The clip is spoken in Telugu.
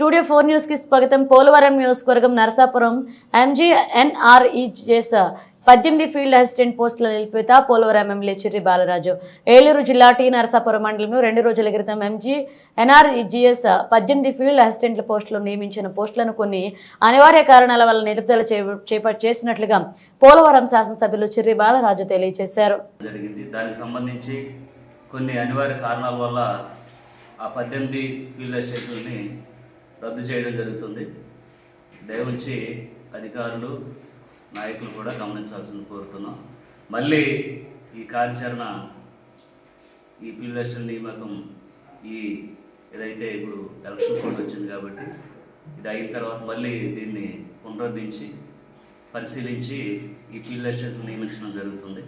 స్టూడియో ఫోర్ న్యూస్కి స్వాగతం. పోలవరం నియోజకవర్గం నరసాపురం ఎంజీఎన్ఆర్ఈజెస్ పద్దెనిమిది ఫీల్డ్ అసిస్టెంట్ పోస్టుల నిలిపేత పోలవరం ఎమ్మెల్యే చిర్రి బాలరాజు. ఏలూరు జిల్లా టీ నరసాపురం మండలంలో రెండు రోజుల క్రితం ఎంజీ ఎన్ఆర్ఈజీఎస్ పద్దెనిమిది ఫీల్డ్ అసిస్టెంట్ల పోస్టులు నియమించిన పోస్టులను కొన్ని అనివార్య కారణాల వల్ల నిలుపుదల చేపట్టు చేసినట్లుగా పోలవరం శాసనసభ్యులు చిర్రి బాలరాజు తెలియజేశారు. జరిగింది. దానికి సంబంధించి కొన్ని అనివార్య కారణాల వల్ల ఆ పద్దెనిమిది ఫీల్డ్ అసిస్టెంట్లని రద్దు చేయడం జరుగుతుంది. దయవుంచి అధికారులు నాయకులు కూడా గమనించాల్సింది కోరుతున్నాం. మళ్ళీ ఈ కార్యాచరణ ఈ ఫీల్డ్ నియామకం ఈ ఏదైతే ఇప్పుడు ఎలక్షన్ కోడ్ వచ్చింది కాబట్టి ఇది అయిన తర్వాత మళ్ళీ దీన్ని పునరుద్ధరించి పరిశీలించి ఈ ఫీల్డ్ నియమించడం జరుగుతుంది.